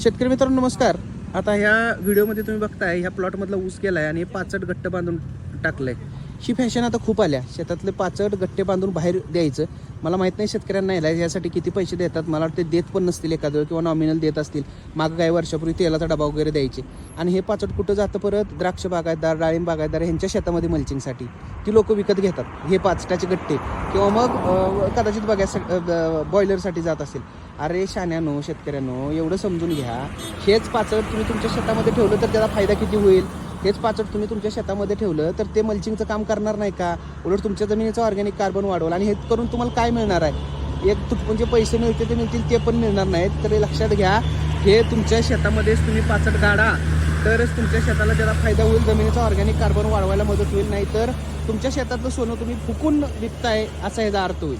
शेतकरी मित्रांनो नमस्कार. आता ह्या व्हिडिओमध्ये तुम्ही बघताय ह्या प्लॉटमधला ऊस केला आहे आणि पाचट गट्ट बांधून टाकलं आहे ही फॅशन आता खूप आल्या. शेतातले पाचट गट्टे बांधून बाहेर द्यायचं. मला माहीत नाही शेतकऱ्यांना यायला यासाठी किती पैसे देतात. मला वाटते देत पण नसतील एखादं किंवा नॉमिनल देत असतील. मागं काही वर्षापूर्वी तेलाचा डबा वगैरे द्यायचे. आणि हे पाचट कुठं जातं परत? द्राक्ष बागायतदार डाळिंब बागायतदार ह्यांच्या शेतामध्ये मल्चिंगसाठी ती लोक विकत घेतात. हे पाचटाचे गट्टे. किंवा मग कदाचित बघायसाठी बॉयलरसाठी जात असेल. अरे शान्यानो शेतकऱ्यांनो एवढं समजून घ्या. हेच पाचट तुम्ही तुमच्या शेतामध्ये ठेवलं तर त्याचा फायदा किती होईल? हेच पाचट तुम्ही तुमच्या शेतामध्ये ठेवलं तर ते मल्चिंगचं काम करणार नाही का? उलट तुमच्या जमिनीचं ऑर्गॅनिक कार्बन वाढवलं. आणि हे करून तुम्हाला काय मिळणार आहे? एक म्हणजे पैसे मिळते ते मिळतील ते पण मिळणार नाहीत. तर लक्षात घ्या हे तुमच्या शेतामध्येच तुम्ही पाचट गाडा. तरच तुमच्या शेताला त्याला फायदा होईल जमिनीचा ऑर्गॅनिक कार्बन वाढवायला मदत होईल. नाही तर तुमच्या शेतातलं सोनं तुम्ही फुकून विकताय असा ह्याचा अर्थ होईल.